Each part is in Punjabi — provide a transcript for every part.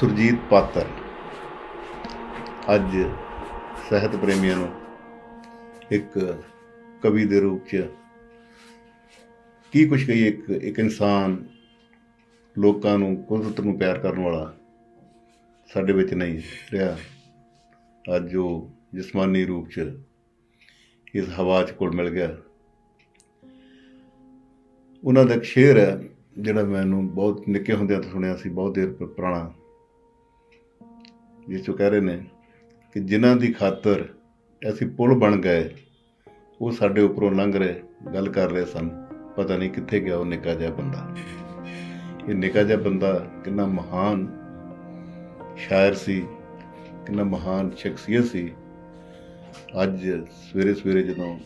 ਸੁਰਜੀਤ ਪਾਤਰ। ਅੱਜ ਸਾਹਿਤ ਪ੍ਰੇਮੀਆਂ ਨੂੰ ਇੱਕ ਕਵੀ ਦੇ ਰੂਪ 'ਚ ਕੀ ਕੁਛ ਕਹੀ ਇੱਕ ਇੱਕ ਇਨਸਾਨ ਲੋਕਾਂ ਨੂੰ, ਕੁਦਰਤ ਨੂੰ ਪਿਆਰ ਕਰਨ ਵਾਲਾ ਸਾਡੇ ਵਿੱਚ ਨਹੀਂ ਰਿਹਾ। ਅੱਜ ਉਹ ਜਿਸਮਾਨੀ ਰੂਪ 'ਚ ਇਸ ਹਵਾ 'ਚ ਕੋਲ ਮਿਲ ਗਿਆ। ਉਹਨਾਂ ਦਾ ਇੱਕ ਸ਼ੇਰ ਹੈ, ਜਿਹੜਾ ਮੈਨੂੰ ਬਹੁਤ ਨਿੱਕੇ ਹੁੰਦਿਆਂ ਤੋਂ ਸੁਣਿਆ ਸੀ, ਬਹੁਤ ਦੇਰ ਪੁਰਾਣਾ। ਜਿਸ 'ਚੋਂ ਕਹਿ ਰਹੇ ਨੇ ਕਿ ਜਿਨ੍ਹਾਂ ਦੀ ਖਾਤਰ ਅਸੀਂ ਪੁਲ ਬਣ ਗਏ, ਉਹ ਸਾਡੇ ਉੱਪਰੋਂ ਲੰਘ ਰਹੇ, ਗੱਲ ਕਰ ਰਹੇ ਸਨ। ਪਤਾ ਨਹੀਂ ਕਿੱਥੇ ਗਿਆ ਉਹ ਨਿੱਕਾ ਜਿਹਾ ਬੰਦਾ। ਇਹ ਨਿੱਕਾ ਜਿਹਾ ਬੰਦਾ ਕਿੰਨਾ ਮਹਾਨ ਸ਼ਾਇਰ ਸੀ, ਕਿੰਨਾ ਮਹਾਨ ਸ਼ਖਸੀਅਤ ਸੀ। ਅੱਜ ਸਵੇਰੇ ਸਵੇਰੇ ਜਦੋਂ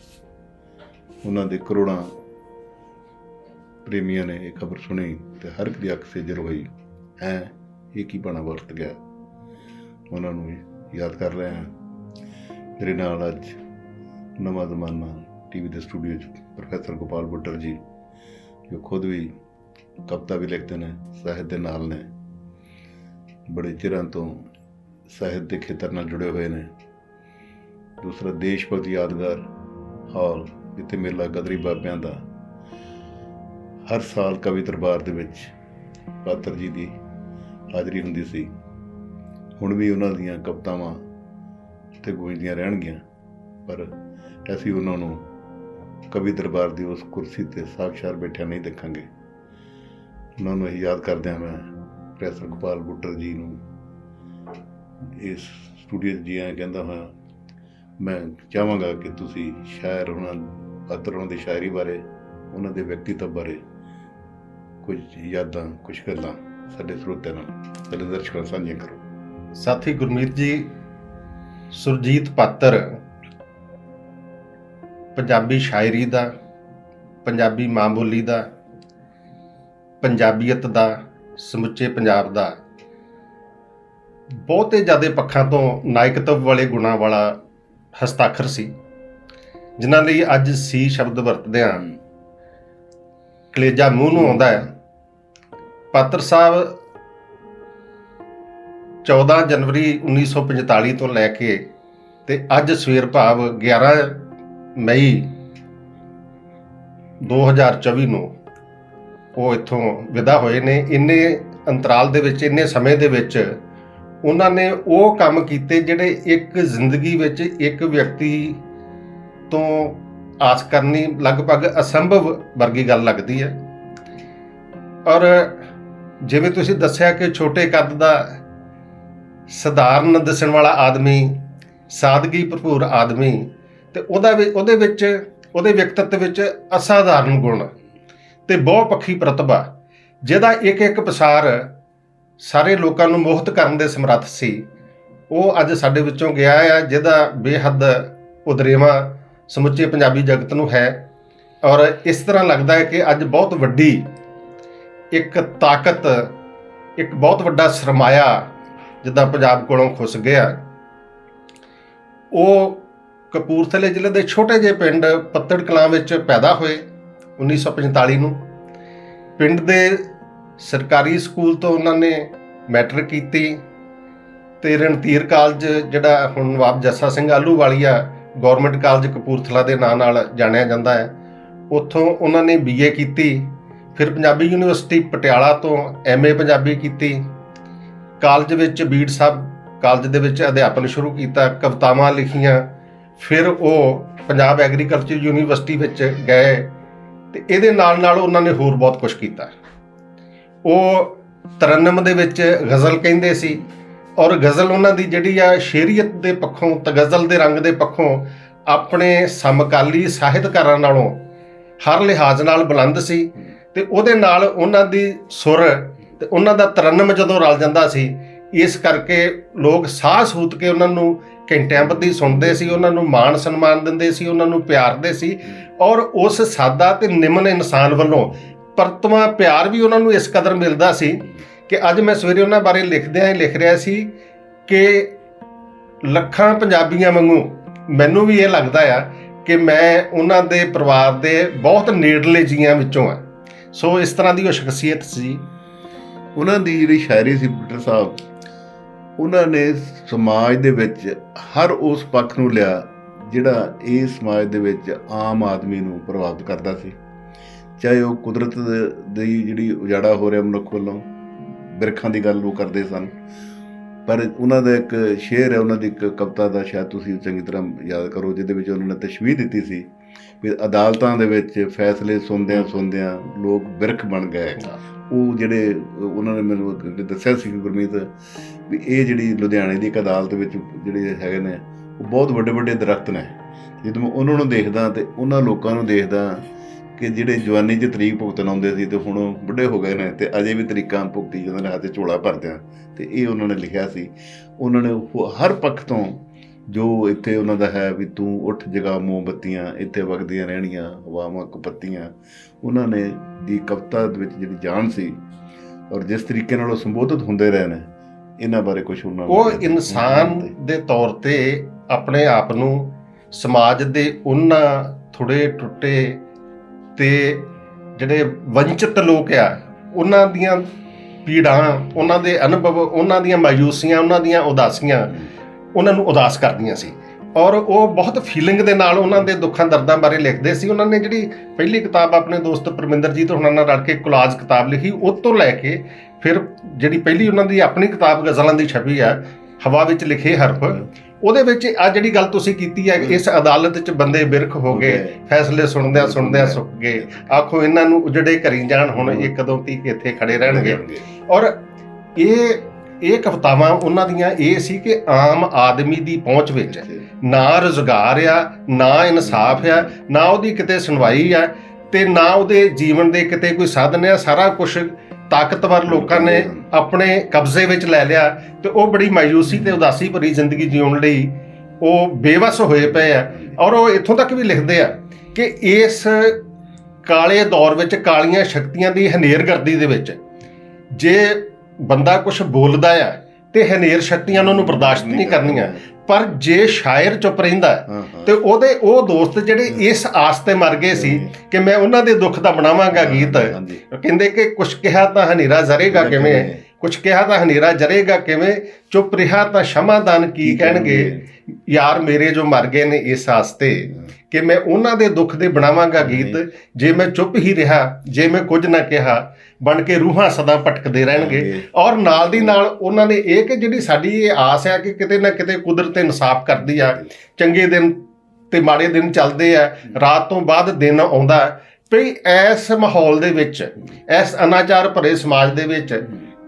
ਉਹਨਾਂ ਦੇ ਕਰੋੜਾਂ ਪ੍ਰੇਮੀਆਂ ਨੇ ਇਹ ਖਬਰ ਸੁਣੀ ਤੇ ਹਰ ਇੱਕ ਦੀ ਅੱਖ ਸੇਜਰ ਹੋਈ, ਹੈ, ਇਹ ਕੀ ਬਣਾ ਵਰਤ ਗਿਆ? ਉਹਨਾਂ ਨੂੰ ਵੀ ਯਾਦ ਕਰ ਰਹੇ ਹਾਂ। ਮੇਰੇ ਨਾਲ ਅੱਜ ਨਵਾਂ ਜ਼ਮਾਨਾ ਟੀਵੀ ਦੇ ਸਟੂਡੀਓ 'ਚ ਪ੍ਰੋਫੈਸਰ ਗੋਪਾਲ ਬੁੱਟਰ ਜੀ, ਜੋ ਖੁਦ ਵੀ ਕਵਿਤਾ ਵੀ ਲਿਖਦੇ ਨੇ, ਸਾਹਿਤ ਦੇ ਨਾਲ ਨੇ। ਬੜੇ ਚਿਰਾਂ ਤੋਂ ਸਾਹਿਤ ਦੇ ਖੇਤਰ ਨਾਲ ਜੁੜੇ ਹੋਏ ਨੇ। ਦੂਸਰਾ ਦੇਸ਼ ਭਗਤ ਯਾਦਗਾਰ ਹਾਲ ਜਿੱਥੇ ਮੇਲਾ ਗਦਰੀ ਬਾਬਿਆਂ ਦਾ। ਹਰ ਸਾਲ ਕਵੀ ਦਰਬਾਰ ਦੇ ਵਿੱਚ ਪਾਤਰ ਜੀ ਦੀ ਹਾਜ਼ਰੀ ਹੁੰਦੀ ਸੀ। ਹੁਣ ਵੀ ਉਹਨਾਂ ਦੀਆਂ ਕਵਿਤਾਵਾਂ ਤੇ ਗੂੰਜਦੀਆਂ ਰਹਿਣਗੀਆਂ, ਪਰ ਅਸੀਂ ਉਹਨਾਂ ਨੂੰ ਕਵੀ ਦਰਬਾਰ ਦੀ ਉਸ ਕੁਰਸੀ ਤੇ ਸਾਖਸ਼ਾਤ ਬੈਠਿਆ ਨਹੀਂ ਦੇਖਾਂਗੇ। ਉਹਨਾਂ ਨੂੰ ਅਸੀਂ ਯਾਦ ਕਰਦੇ ਹਾਂ, ਮੈਂ ਪ੍ਰੋਫੈਸਰ ਗੋਪਾਲ ਬੁੱਟਰ ਜੀ ਨੂੰ ਇਸ ਸਟੂਡੀਓ 'ਚ ਜੀ ਆਇਆਂ ਕਹਿੰਦਾ ਹਾਂ, ਮੈਂ ਚਾਹਾਂਗਾ ਕਿ ਤੁਸੀਂ ਸ਼ਾਇਰ ਉਹਨਾਂ ਪਾਤਰ ਉਹਨਾਂ ਦੀ ਸ਼ਾਇਰੀ ਬਾਰੇ, ਉਹਨਾਂ ਦੇ ਵਿਅਕਤੀਤਵ ਬਾਰੇ ਕੁਝ ਯਾਦਾਂ, ਕੁਝ ਗੱਲਾਂ ਸਾਡੇ ਸਰੋਤਿਆਂ ਨਾਲ, ਸਾਡੇ ਦਰਸ਼ਕਾਂ ਸਾਂਝੀਆਂ ਕਰੋ। ਸਾਥੀ ਗੁਰਮੀਤ ਜੀ, ਸੁਰਜੀਤ ਪਾਤਰ, ਪੰਜਾਬੀ ਸ਼ਾਇਰੀ ਦਾ, ਪੰਜਾਬੀ ਮਾਂ ਬੋਲੀ ਦਾ, ਪੰਜਾਬੀਅਤ ਦਾ, ਸਮੁੱਚੇ ਪੰਜਾਬ ਦਾ। ਬਹੁਤੇ ਜ਼ਿਆਦਾ ਪੱਖਾਂ ਤੋਂ ਨਾਇਕਤਵ ਵਾਲੇ ਗੁਣਾਂ ਵਾਲਾ ਹਸਤਾਖਰ ਸੀ, ਜਿਨ੍ਹਾਂ ਲਈ ਅੱਜ ਸੀ ਸ਼ਬਦ ਵਰਤਦੇ ਹਾਂ ਕਲੇਜਾ ਮੂੰਹ ਨੂੰ ਆਉਂਦਾ ਹੈ। ਪਾਤਰ ਸਾਹਿਬ 14 ਜਨਵਰੀ 1945 ਤੋਂ ਲੈ ਕੇ ਤੇ ਅੱਜ ਸਵੇਰ ਭਾਵ 11 ਮਈ 2024 ਨੂੰ ਉਹ ਇੱਥੋਂ ਵਿਦਾ ਹੋਏ ਨੇ। ਇੰਨੇ ਅੰਤਰਾਲ ਦੇ ਵਿੱਚ, ਇੰਨੇ ਸਮੇਂ ਦੇ ਵਿੱਚ ਉਹਨਾਂ ਨੇ ਉਹ ਕੰਮ ਕੀਤੇ ਜਿਹੜੇ ਇੱਕ ਜ਼ਿੰਦਗੀ ਵਿੱਚ ਇੱਕ ਵਿਅਕਤੀ ਤੋਂ ਆਸ ਕਰਨੀ ਲਗਭਗ ਅਸੰਭਵ ਵਰਗੀ ਗੱਲ ਲੱਗਦੀ ਹੈ। ਔਰ ਜਿਵੇਂ ਤੁਸੀਂ ਦੱਸਿਆ ਕਿ ਛੋਟੇ ਕੱਦ ਦਾ ਸਧਾਰਨ ਦਿਸਣ ਵਾਲਾ ਆਦਮੀ, ਸਾਦਗੀ ਭਰਪੂਰ ਆਦਮੀ ਤੇ ਉਹਦਾ ਵੀ, ਉਹਦੇ ਵਿੱਚ, ਉਹਦੇ ਵਿਅਕਤੀਤਵ ਵਿੱਚ ਅਸਾਧਾਰਨ ਗੁਣ ਤੇ ਬਹੁਪੱਖੀ ਪ੍ਰਤਿਭਾ, ਜਿਹਦਾ ਇੱਕ ਇੱਕ ਪਸਾਰ ਸਾਰੇ ਲੋਕਾਂ ਨੂੰ ਮੋਹਿਤ ਕਰਨ ਦੇ ਸਮਰੱਥ ਸੀ। ਉਹ ਅੱਜ ਸਾਡੇ ਵਿੱਚੋਂ ਗਿਆ ਆ, ਜਿਹਦਾ ਬੇਹੱਦ ਉਦਰੇਵਾ ਸਮੁੱਚੇ ਪੰਜਾਬੀ ਜਗਤ ਨੂੰ ਹੈ। ਔਰ ਇਸ ਤਰ੍ਹਾਂ ਲੱਗਦਾ ਹੈ ਕਿ ਅੱਜ ਬਹੁਤ ਵੱਡੀ ਇੱਕ ਤਾਕਤ, ਇੱਕ ਬਹੁਤ ਵੱਡਾ ਸਰਮਾਇਆ ਜਿੱਦਾਂ ਪੰਜਾਬ ਕੋਲੋਂ ਖੁੱਸ ਗਿਆ। ਉਹ ਕਪੂਰਥਲੇ ਜ਼ਿਲ੍ਹੇ ਦੇ ਛੋਟੇ ਜਿਹੇ ਪਿੰਡ ਪੱਤੜ ਕਲਾਂ ਵਿੱਚ ਪੈਦਾ ਹੋਏ 1945 ਨੂੰ। ਪਿੰਡ ਦੇ ਸਰਕਾਰੀ ਸਕੂਲ ਤੋਂ ਉਹਨਾਂ ਨੇ ਮੈਟ੍ਰਿਕ ਕੀਤੀ ਤੇ ਰਣਧੀਰ ਕਾਲਜ, ਜਿਹੜਾ ਹੁਣ ਨਵਾਬ ਜੱਸਾ ਸਿੰਘ ਆਲੂਵਾਲੀਆ ਗਵਰਨਮੈਂਟ ਕਾਲਜ ਕਪੂਰਥਲਾ ਦੇ ਨਾਂ ਨਾਲ ਜਾਣਿਆ ਜਾਂਦਾ ਹੈ, ਉੱਥੋਂ ਉਹਨਾਂ ਨੇ ਬੀਏ ਕੀਤੀ, ਫਿਰ ਪੰਜਾਬੀ ਯੂਨੀਵਰਸਿਟੀ ਪਟਿਆਲਾ ਤੋਂ ਐਮਏ ਪੰਜਾਬੀ ਕੀਤੀ ਕਾਲਜ ਵਿੱਚ ਬੀੜ ਸਾਹਿਬ ਕਾਲਜ ਦੇ ਵਿੱਚ ਅਧਿਆਪਨ ਸ਼ੁਰੂ ਕੀਤਾ, ਕਵਿਤਾਵਾਂ ਲਿਖੀਆਂ, ਫਿਰ ਉਹ ਪੰਜਾਬ ਐਗਰੀਕਲਚਰ ਯੂਨੀਵਰਸਿਟੀ ਵਿੱਚ ਗਏ ਤੇ ਇਹਦੇ ਨਾਲ ਨਾਲ ਉਹਨਾਂ ਨੇ ਹੋਰ ਬਹੁਤ ਕੁਝ ਕੀਤਾ। ਉਹ ਤਰਨਮ ਦੇ ਵਿੱਚ ਗਜ਼ਲ ਕਹਿੰਦੇ ਸੀ ਔਰ ਗਜ਼ਲ ਉਹਨਾਂ ਦੀ ਜਿਹੜੀ ਆ ਸ਼ੇਰੀਅਤ ਦੇ ਪੱਖੋਂ ਤੇ ਗਜ਼ਲ ਦੇ ਰੰਗ ਦੇ ਪੱਖੋਂ ਆਪਣੇ ਸਮਕਾਲੀ ਸਾਹਿਤਕਾਰਾਂ ਨਾਲੋਂ ਹਰ ਲਿਹਾਜ਼ ਨਾਲ ਬੁਲੰਦ ਸੀ ਤੇ ਉਹਦੇ ਨਾਲ ਉਹਨਾਂ ਦੀ ਸੁਰ ਤੇ ਉਹਨਾਂ ਦਾ ਤਰਨਮ ਜਦੋਂ ਰਲ ਜਾਂਦਾ ਸੀ, ਇਸ ਕਰਕੇ ਲੋਕ ਸਾਹ ਸੂਤ ਕੇ ਉਹਨਾਂ ਨੂੰ ਘੰਟਿਆਂ ਬੱਧੀ ਸੁਣਦੇ ਸੀ, ਉਹਨਾਂ ਨੂੰ ਮਾਣ ਸਨਮਾਨ ਦਿੰਦੇ ਸੀ, ਉਹਨਾਂ ਨੂੰ ਪਿਆਰਦੇ ਸੀ ਔਰ ਉਸ ਸਾਦਾ ਤੇ ਨਿਮਨ ਇਨਸਾਨ ਵੱਲੋਂ ਪਰਤਮਾ ਪਿਆਰ ਵੀ ਉਹਨਾਂ ਨੂੰ ਇਸ ਕਦਰ ਮਿਲਦਾ ਸੀ ਕਿ ਅੱਜ ਮੈਂ ਸਵੇਰੇ ਉਹਨਾਂ ਬਾਰੇ ਲਿਖਦਿਆਂ ਹੀ ਲਿਖ ਰਿਹਾ ਸੀ ਕਿ ਲੱਖਾਂ ਪੰਜਾਬੀਆਂ ਵਾਂਗੂ ਮੈਨੂੰ ਵੀ ਇਹ ਲੱਗਦਾ ਆ ਕਿ ਮੈਂ ਉਹਨਾਂ ਦੇ ਪਰਿਵਾਰ ਦੇ ਬਹੁਤ ਨੇੜਲੇ ਜੀਆਂ ਵਿੱਚੋਂ ਆ। ਸੋ ਇਸ ਤਰ੍ਹਾਂ ਦੀ ਉਹ ਸ਼ਖਸੀਅਤ ਸੀ। ਉਹਨਾਂ ਦੀ ਜਿਹੜੀ ਸ਼ਾਇਰੀ ਸੀ ਬੁੱਟਰ ਸਾਹਿਬ, ਉਹਨਾਂ ਨੇ ਸਮਾਜ ਦੇ ਵਿੱਚ ਹਰ ਉਸ ਪੱਖ ਨੂੰ ਲਿਆ ਜਿਹੜਾ ਇਹ ਸਮਾਜ ਦੇ ਵਿੱਚ ਆਮ ਆਦਮੀ ਨੂੰ ਪ੍ਰਭਾਵਿਤ ਕਰਦਾ ਸੀ। ਚਾਹੇ ਉਹ ਕੁਦਰਤ ਦੀ ਜਿਹੜੀ ਉਜਾੜਾ ਹੋ ਰਿਹਾ ਮਨੁੱਖ ਵੱਲੋਂ, ਬਿਰਖਾਂ ਦੀ ਗੱਲ ਉਹ ਕਰਦੇ ਸਨ। ਪਰ ਉਹਨਾਂ ਦਾ ਇੱਕ ਸ਼ੇਰ ਹੈ, ਉਹਨਾਂ ਦੀ ਇੱਕ ਕਵਿਤਾ ਦਾ ਸ਼ਾਇਦ ਤੁਸੀਂ ਚੰਗੀ ਤਰ੍ਹਾਂ ਯਾਦ ਕਰੋ, ਜਿਹਦੇ ਵਿੱਚ ਉਹਨਾਂ ਨੇ ਤਸ਼ਬੀਹ ਦਿੱਤੀ ਸੀ ਵੀ ਅਦਾਲਤਾਂ ਦੇ ਵਿੱਚ ਫੈਸਲੇ ਸੁਣਦਿਆਂ ਸੁਣਦਿਆਂ ਲੋਕ ਬਿਰਖ ਬਣ ਗਏ। ਉਹ ਜਿਹੜੇ ਉਹਨਾਂ ਨੇ ਮੈਨੂੰ ਦੱਸਿਆ ਸੀ ਗੁਰਮੀਤ ਵੀ ਇਹ ਜਿਹੜੀ ਲੁਧਿਆਣੇ ਦੀ ਇੱਕ ਅਦਾਲਤ ਵਿੱਚ ਜਿਹੜੇ ਹੈਗੇ ਨੇ ਉਹ ਬਹੁਤ ਵੱਡੇ ਵੱਡੇ ਦਰਖਤ ਨੇ। ਜਦੋਂ ਮੈਂ ਉਹਨਾਂ ਨੂੰ ਦੇਖਦਾ ਤੇ ਉਹਨਾਂ ਲੋਕਾਂ ਨੂੰ ਦੇਖਦਾ ਕਿ ਜਿਹੜੇ ਜਵਾਨੀ 'ਚ ਤਰੀਕ ਭੁਗਤਣ ਆਉਂਦੇ ਸੀ ਤੇ ਹੁਣ ਉਹ ਬੁੱਢੇ ਹੋ ਗਏ ਨੇ ਤੇ ਅਜੇ ਵੀ ਤਰੀਕਾਂ ਭੁਗਤੀ ਜਾਂਦੇ ਨੇ ਹੱਥ ਝੋਲਾ ਭਰਦਿਆਂ। ਤੇ ਇਹ ਉਹਨਾਂ ਨੇ ਲਿਖਿਆ ਸੀ। ਉਹਨਾਂ ਨੇ ਹਰ ਪੱਖ ਤੋਂ ਜੋ ਇੱਥੇ ਉਹਨਾਂ ਦਾ ਹੈ ਵੀ ਤੂੰ ਉੱਠ ਜਗਾ ਮੋਮਬੱਤੀਆਂ ਇੱਥੇ ਵਗਦੀਆਂ ਰਹਿਣੀਆਂ ਹਵਾਵਾਂ ਕੁਪੱਤੀਆਂ। ਉਹਨਾਂ ਨੇ ਦੀ ਕਵਿਤਾ ਦੇ ਵਿੱਚ ਜਿਹੜੀ ਜਾਨ ਸੀ ਔਰ ਜਿਸ ਤਰੀਕੇ ਨਾਲ ਉਹ ਸੰਬੋਧਿਤ ਹੁੰਦੇ ਰਹੇ ਨੇ ਇਹਨਾਂ ਬਾਰੇ ਕੁਝ ਉਹਨਾਂ ਉਹ ਇਨਸਾਨ ਦੇ ਤੌਰ ਤੇ ਆਪਣੇ ਆਪ ਨੂੰ ਸਮਾਜ ਦੇ ਉਹਨਾਂ ਥੋੜੇ ਟੁੱਟੇ ਤੇ ਜਿਹੜੇ ਵੰਚਿਤ ਲੋਕ ਆ ਉਹਨਾਂ ਦੀਆਂ ਪੀੜਾਂ ਉਹਨਾਂ ਦੇ ਅਨੁਭਵ ਉਹਨਾਂ ਦੀਆਂ ਮਾਯੂਸੀਆਂ ਉਹਨਾਂ ਦੀਆਂ ਉਦਾਸੀਆਂ ਉਹਨਾਂ ਨੂੰ ਉਦਾਸ ਕਰਦੀਆਂ ਸੀ। ਔਰ ਉਹ ਬਹੁਤ ਫੀਲਿੰਗ ਦੇ ਨਾਲ ਉਹਨਾਂ ਦੇ ਦੁੱਖਾਂ ਦਰਦਾਂ ਬਾਰੇ ਲਿਖਦੇ ਸੀ। ਉਹਨਾਂ ਨੇ ਜਿਹੜੀ ਪਹਿਲੀ ਕਿਤਾਬ ਆਪਣੇ ਦੋਸਤ ਪਰਮਿੰਦਰਜੀਤ ਉਹਨਾਂ ਨਾਲ ਰਲ ਕੇ ਕੋਲਾਜ ਕਿਤਾਬ ਲਿਖੀ ਉਹ ਤੋਂ ਲੈ ਕੇ ਫਿਰ ਜਿਹੜੀ ਪਹਿਲੀ ਉਹਨਾਂ ਦੀ ਆਪਣੀ ਕਿਤਾਬ ਗਜ਼ਲਾਂ ਦੀ ਛਪੀ ਆ ਹਵਾ ਵਿੱਚ ਲਿਖੇ ਹਰਫ ਉਹਦੇ ਵਿੱਚ ਆ ਜਿਹੜੀ ਗੱਲ ਤੁਸੀਂ ਕੀਤੀ ਹੈ ਇਸ ਅਦਾਲਤ 'ਚ ਬੰਦੇ ਬਿਰਖ ਹੋ ਗਏ ਫੈਸਲੇ ਸੁਣਦਿਆਂ ਸੁਣਦਿਆਂ ਸੁੱਕ ਗਏ। ਆਖੋ ਇਹਨਾਂ ਨੂੰ ਉਜੜੇ ਕਰੀ ਜਾਣ ਹੁਣ ਇਹ ਕਦੋਂ ਤੀਕ ਇੱਥੇ ਖੜੇ ਰਹਿਣਗੇ। ਔਰ ਇਹ ਇਹ ਕਵਿਤਾਵਾਂ ਉਹਨਾਂ ਦੀਆਂ ਇਹ ਸੀ ਕਿ ਆਮ ਆਦਮੀ ਦੀ ਪਹੁੰਚ ਵਿੱਚ ਨਾ ਰੁਜ਼ਗਾਰ ਆ ਨਾ ਇਨਸਾਫ ਆ ਨਾ ਉਹਦੀ ਕਿਤੇ ਸੁਣਵਾਈ ਆ ਤੇ ਨਾ ਉਹਦੇ ਜੀਵਨ ਦੇ ਕਿਤੇ ਕੋਈ ਸਾਧਨ ਆ ਸਾਰਾ ਕੁਝ ਤਾਕਤਵਰ ਲੋਕਾਂ ਨੇ ਆਪਣੇ ਕਬਜ਼ੇ ਵਿੱਚ ਲੈ ਲਿਆ ਤੇ ਉਹ ਬੜੀ ਮਾਯੂਸੀ ਤੇ ਉਦਾਸੀ ਭਰੀ ਜ਼ਿੰਦਗੀ ਜਿਉਣ ਲਈ ਉਹ ਬੇਵਸ ਹੋਏ ਪਏ ਆ। ਔਰ ਉਹ ਇੱਥੋਂ ਤੱਕ ਵੀ ਲਿਖਦੇ ਆ ਕਿ ਇਸ ਕਾਲੇ ਦੌਰ ਵਿੱਚ ਕਾਲੀਆਂ ਸ਼ਕਤੀਆਂ ਦੀ ਹਨੇਰਗਰਦੀ ਦੇ ਵਿੱਚ ਜੇ ਬੰਦਾ ਕੁਝ ਬੋਲਦਾ ਆ ਤੇ ਹਨੇਰ ਸ਼ਕਤੀਆਂ ਉਹਨਾਂ ਨੂੰ ਬਰਦਾਸ਼ਤ ਨਹੀਂ ਕਰਨੀਆਂ। ਪਰ ਜੇ ਸ਼ਾਇਰ ਚੁੱਪ ਰਹਿੰਦਾ ਤੇ ਉਹਦੇ ਉਹ ਦੋਸਤ ਜਿਹੜੇ ਇਸ ਆਸ ਤੇ ਮਰ ਗਏ ਸੀ ਕਿ ਮੈਂ ਉਹਨਾਂ ਦੇ ਦੁੱਖ ਦਾ ਬਣਾਵਾਂਗਾ ਗੀਤ। ਕਹਿੰਦੇ ਕਿ ਕੁਛ ਕਿਹਾ ਤਾਂ ਹਨੇਰਾ ਜ਼ਰੇਗਾ ਕਿਵੇਂ? ਕੁਛ ਕਿਹਾ ਤਾਂ ਹਨੇਰਾ ਜਰੇਗਾ ਕਿਵੇਂ? ਚੁੱਪ ਰਿਹਾ ਤਾਂ ਸ਼ਮਾਦਾਨ ਕੀ ਕਹਿਣਗੇ? ਯਾਰ ਮੇਰੇ ਜੋ ਮਰ ਗਏ ਨੇ ਇਸ ਆਸਤੇ ਕਿ ਮੈਂ ਉਹਨਾਂ ਦੇ ਦੁੱਖ ਦੇ ਬਣਾਵਾਂਗਾ ਗੀਤ ਜੇ ਮੈਂ ਚੁੱਪ ਹੀ ਰਿਹਾ ਜੇ ਮੈਂ ਕੁਝ ਨਾ ਕਿਹਾ ਬਣ ਕੇ ਰੂਹਾਂ ਸਦਾ ਭਟਕਦੇ ਰਹਿਣਗੇ। ਔਰ ਨਾਲ ਦੀ ਨਾਲ ਉਹਨਾਂ ਨੇ ਇਹ ਕਿ ਜਿਹੜੀ ਸਾਡੀ ਇਹ ਆਸ ਹੈ ਕਿ ਕਿਤੇ ਨਾ ਕਿਤੇ ਕੁਦਰਤ ਇਨਸਾਫ ਕਰਦੀ ਆ ਚੰਗੇ ਦਿਨ ਤੇ ਮਾੜੇ ਦਿਨ ਚੱਲਦੇ ਆ ਰਾਤ ਤੋਂ ਬਾਅਦ ਦਿਨ ਆਉਂਦਾ। ਵੀ ਇਸ ਮਾਹੌਲ ਦੇ ਵਿੱਚ ਇਸ ਅਨਾਚਾਰ ਭਰੇ ਸਮਾਜ ਦੇ ਵਿੱਚ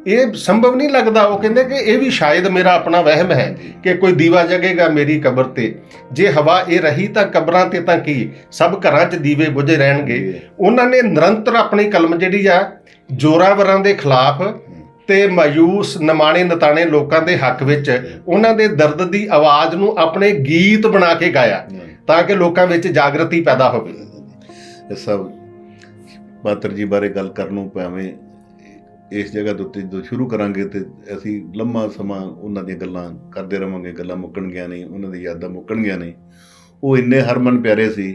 ਇਹ ਸੰਭਵ ਨਹੀਂ ਲੱਗਦਾ। ਉਹ ਕਹਿੰਦੇ ਕਿ ਇਹ ਵੀ ਸ਼ਾਇਦ ਮੇਰਾ ਆਪਣਾ ਵਹਿਮ ਹੈ ਕਿ ਕੋਈ ਦੀਵਾ ਜਗੇਗਾ ਮੇਰੀ ਕਬਰ ਤੇ। ਜੇ ਹਵਾ ਇਹ ਰਹੀ ਤਾਂ ਕਬਰਾਂ ਤੇ ਤਾਂ ਕੀ? ਸਭ ਘਰਾਂ 'ਚ ਦੀਵੇ ਬੁਝੇ ਰਹਿਣਗੇ। ਉਹਨਾਂ ਨੇ ਨਿਰੰਤਰ ਆਪਣੀ ਕਲਮ ਜਿਹੜੀ ਆ ਜੋਰਾਵਰਾਂ ਦੇ ਖਿਲਾਫ ਤੇ ਮਾਯੂਸ ਨਮਾਣੇ ਨਤਾਣੇ ਲੋਕਾਂ ਦੇ ਹੱਕ ਵਿੱਚ ਉਹਨਾਂ ਦੇ ਦਰਦ ਦੀ ਆਵਾਜ਼ ਨੂੰ ਆਪਣੇ ਗੀਤ ਬਣਾ ਕੇ ਗਾਇਆ ਤਾਂ ਕਿ ਲੋਕਾਂ ਵਿੱਚ ਜਾਗਰਤੀ ਪੈਦਾ ਹੋਵੇ। ਇਹ ਸਭ ਪਾਤਰ ਜੀ ਬਾਰੇ ਗੱਲ ਕਰਨ ਨੂੰ ਭਾਵੇਂ ਇਸ ਜਗ੍ਹਾ ਦੇ ਉੱਤੇ ਜਦੋਂ ਸ਼ੁਰੂ ਕਰਾਂਗੇ ਤੇ ਅਸੀਂ ਲੰਮਾ ਸਮਾਂ ਉਹਨਾਂ ਦੀਆਂ ਗੱਲਾਂ ਕਰਦੇ ਰਵਾਂਗੇ, ਗੱਲਾਂ ਮੁੱਕਣਗੀਆਂ ਨਹੀਂ, ਉਹਨਾਂ ਦੀ ਯਾਦਾਂ ਮੁੱਕਣਗੀਆਂ ਨਹੀਂ। ਉਹ ਇੰਨੇ ਹਰਮਨ ਪਿਆਰੇ ਸੀ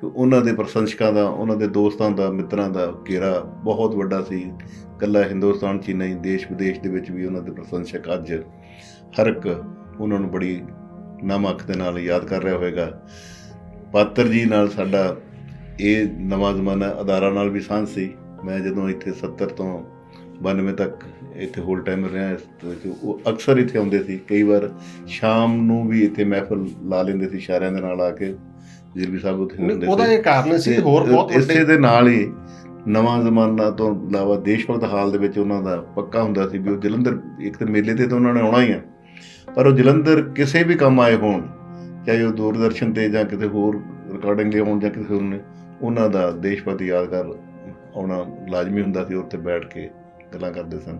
ਕਿ ਉਹਨਾਂ ਦੇ ਪ੍ਰਸ਼ੰਸਕਾਂ ਦਾ, ਉਹਨਾਂ ਦੇ ਦੋਸਤਾਂ ਦਾ, ਮਿੱਤਰਾਂ ਦਾ ਘੇਰਾ ਬਹੁਤ ਵੱਡਾ ਸੀ। ਕੱਲਾ ਹਿੰਦੁਸਤਾਨ 'ਚ ਹੀ ਨਹੀਂ ਦੇਸ਼ ਵਿਦੇਸ਼ ਦੇ ਵਿੱਚ ਵੀ ਉਹਨਾਂ ਦੇ ਪ੍ਰਸ਼ੰਸਕ ਅੱਜ ਹਰ ਇੱਕ ਉਹਨਾਂ ਨੂੰ ਬੜੀ ਨਮਕ ਦੇ ਨਾਲ ਯਾਦ ਕਰ ਰਿਹਾ ਹੋਵੇਗਾ। ਪਾਤਰ ਜੀ ਨਾਲ ਸਾਡਾ ਇਹ ਨਵਾਂ ਜ਼ਮਾਨਾ ਅਦਾਰਾ ਨਾਲ ਵੀ ਸਾਂਝ ਸੀ। ਮੈਂ ਜਦੋਂ ਇੱਥੇ 70 ਤੋਂ 92 ਤੱਕ ਇੱਥੇ ਹੋਲ ਟਾਈਮ ਰਿਹਾ ਉਹ ਅਕਸਰ ਇੱਥੇ ਆਉਂਦੇ ਸੀ। ਕਈ ਵਾਰ ਸ਼ਾਮ ਨੂੰ ਵੀ ਇੱਥੇ ਮਹਿਫਲ ਲਾ ਲੈਂਦੇ ਸੀ ਇਸ਼ਾਰਿਆਂ ਦੇ ਨਾਲ ਆ ਕੇ। ਜਿਰਵੀ ਸਾਹਿਬ ਉੱਥੇ ਹੁੰਦੇ ਉਹਦਾ ਸੀ। ਇਹ ਕਾਰਨ ਸੀ ਹੋਰ ਬਹੁਤ ਇਸੇ ਦੇ ਨਾਲ ਹੀ ਨਵਾਂ ਜ਼ਮਾਨਾ ਤੋਂ ਇਲਾਵਾ ਦੇਸ਼ ਭਗਤ ਹਾਲ ਦੇ ਵਿੱਚ ਉਹਨਾਂ ਦਾ ਪੱਕਾ ਹੁੰਦਾ ਸੀ ਵੀ ਉਹ ਜਲੰਧਰ ਇੱਕ ਤੇ ਮੇਲੇ ਤੇ ਤਾਂ ਉਹਨਾਂ ਨੇ ਆਉਣਾ ਹੀ ਆ। ਪਰ ਉਹ ਜਲੰਧਰ ਕਿਸੇ ਵੀ ਕੰਮ ਆਏ ਹੋਣ ਚਾਹੇ ਉਹ ਦੂਰਦਰਸ਼ਨ ਤੇ ਜਾਂ ਕਿਤੇ ਹੋਰ ਰਿਕਾਰਡਿੰਗ ਲਈ ਆਉਣ ਜਾਂ ਕਿਸੇ ਹੋਰ ਨੇ ਉਹਨਾਂ ਦਾ ਦੇਸ਼ ਭਗਤ ਯਾਦਗਾਰ ਆਉਣਾ ਲਾਜ਼ਮੀ ਹੁੰਦਾ ਸੀ ਉੱਥੇ ਬੈਠ ਕੇ। ਗੱਲਾਂ ਕਰਦੇ ਸਨ।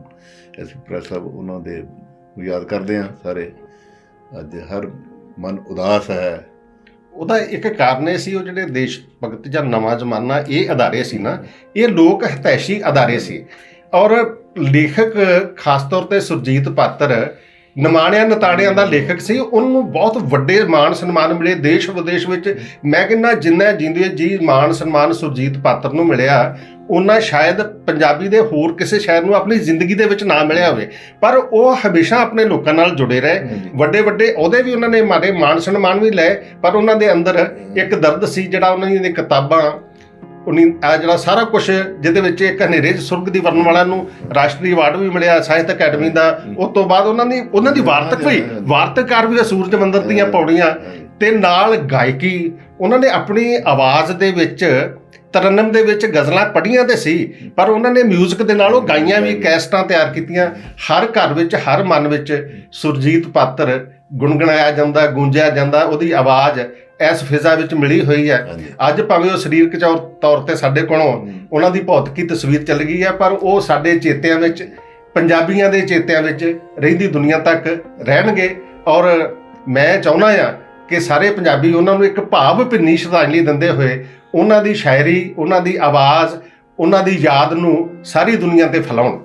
ਅਸੀਂ ਪ੍ਰੈਸ ਸਾਹਿਬ ਉਹਨਾਂ ਦੇ ਯਾਦ ਕਰਦੇ ਆ ਸਾਰੇ। ਅੱਜ ਹਰ ਮਨ ਉਦਾਸ ਹੈ। ਉਹਦਾ ਇੱਕ ਕਾਰਨ ਇਹ ਸੀ, ਉਹ ਜਿਹੜੇ ਦੇਸ਼ ਭਗਤ ਜਾਂ ਨਵਾਂ ਜ਼ਮਾਨਾ, ਇਹ ਅਦਾਰੇ ਸੀ ਨਾ, ਇਹ ਲੋਕ ਹਤੈਸ਼ੀ ਅਦਾਰੇ ਸੀ। ਔਰ ਲੇਖਕ, ਖਾਸ ਤੌਰ ਤੇ ਸੁਰਜੀਤ ਪਾਤਰ, ਨਮਾਣਿਆਂ ਨਤਾੜਿਆਂ ਦਾ ਲੇਖਕ ਸੀ। ਉਹਨੂੰ ਬਹੁਤ ਵੱਡੇ ਮਾਣ ਸਨਮਾਨ ਮਿਲੇ। ਦੇਸ਼ ਵਿਦੇਸ਼ ਵਿੱਚ ਮੈਂ ਕਹਿੰਦਾ, ਜਿੰਨਾ ਜਿੰਦੇ ਜੀ ਮਾਣ ਸਨਮਾਨ ਸੁਰਜੀਤ ਪਾਤਰ ਨੂੰ ਮਿਲਿਆ ਉਹਨਾਂ ਸ਼ਾਇਦ ਪੰਜਾਬੀ ਦੇ ਹੋਰ ਕਿਸੇ ਸ਼ਾਇਰ ਨੂੰ ਆਪਣੀ ਜ਼ਿੰਦਗੀ ਦੇ ਵਿੱਚ ਨਾ ਮਿਲਿਆ ਹੋਵੇ। ਪਰ ਉਹ ਹਮੇਸ਼ਾ ਆਪਣੇ ਲੋਕਾਂ ਨਾਲ ਜੁੜੇ ਰਹੇ। ਵੱਡੇ ਵੱਡੇ ਉਹਦੇ ਵੀ ਉਹਨਾਂ ਨੇ ਮਾਰੇ ਮਾਨ ਸਨਮਾਨ ਵੀ ਲਏ ਪਰ ਉਹਨਾਂ ਦੇ ਅੰਦਰ ਇੱਕ ਦਰਦ ਸੀ ਜਿਹੜਾ ਉਹਨਾਂ ਦੀਆਂ ਕਿਤਾਬਾਂ ਉਨੀ ਆ ਜਿਹੜਾ ਸਾਰਾ ਕੁਝ ਜਿਹਦੇ ਵਿੱਚ ਇੱਕ ਹਨੇਰੇ 'ਚ ਸੁਰਗ ਦੀ ਵਰਨਮਾਲਾ ਨੂੰ ਰਾਸ਼ਟਰੀ ਅਵਾਰਡ ਵੀ ਮਿਲਿਆ ਸਾਹਿਤ ਅਕੈਡਮੀ ਦਾ। ਉਸ ਤੋਂ ਬਾਅਦ ਉਹਨਾਂ ਦੀ ਉਹਨਾਂ ਦੀ ਵਾਰਤਕ ਵੀ ਵਾਰਤਕਾਰ ਵੀ ਸੂਰਜ ਮੰਦਰ ਦੀਆਂ ਪੌੜੀਆਂ ਤੇ ਨਾਲ ਗਾਇਕੀ। ਉਹਨਾਂ ਨੇ ਆਪਣੀ ਆਵਾਜ਼ ਦੇ ਵਿੱਚ ਤਰਨਮ ਦੇ ਵਿੱਚ ਗਜ਼ਲਾਂ ਪੜ੍ਹੀਆਂ ਤੇ ਸੀ ਪਰ ਉਹਨਾਂ ਨੇ 뮤직 ਦੇ ਨਾਲ ਉਹ ਗਾਈਆਂ ਵੀ ਕੈਸਟਾਂ ਤਿਆਰ ਕੀਤੀਆਂ। ਹਰ ਘਰ ਵਿੱਚ ਹਰ ਮਨ ਵਿੱਚ ਸੁਰਜੀਤ ਪਾਤਰ ਗੁੰਗਣਾਇਆ ਜਾਂਦਾ ਗੂੰਜਿਆ ਜਾਂਦਾ ਉਹਦੀ ਆਵਾਜ਼ ਇਸ ਫਿਜ਼ਾ ਵਿੱਚ ਮਿਲੀ ਹੋਈ ਹੈ। ਅੱਜ ਭਾਵੇਂ ਉਹ ਸਰੀਰਕ ਤੌਰ ਤੇ ਸਾਡੇ ਕੋਲੋਂ ਉਹਨਾਂ ਦੀ ਭੌਤਿਕੀ ਤਸਵੀਰ ਚੱਲ ਗਈ ਹੈ ਪਰ ਉਹ ਸਾਡੇ ਚੇਤਿਆਂ ਵਿੱਚ ਪੰਜਾਬੀਆਂ ਦੇ ਚੇਤਿਆਂ ਵਿੱਚ ਰਹਿੰਦੀ ਦੁਨੀਆ ਤੱਕ ਰਹਿਣਗੇ। ਔਰ ਮੈਂ ਚਾਹੁੰਦਾ ਆ ਕਿ ਸਾਰੇ ਪੰਜਾਬੀ ਉਹਨਾਂ ਨੂੰ ਇੱਕ ਭਾਵ ਭਿੰਨੀ ਸ਼ਰਧਾਂਜਲੀ ਦਿੰਦੇ ਹੋਏ ਉਹਨਾਂ ਦੀ ਸ਼ਾਇਰੀ ਉਹਨਾਂ ਦੀ ਆਵਾਜ਼ ਉਹਨਾਂ ਦੀ ਯਾਦ ਨੂੰ ਸਾਰੀ ਦੁਨੀਆ ਤੇ ਫੈਲਾਉਣ।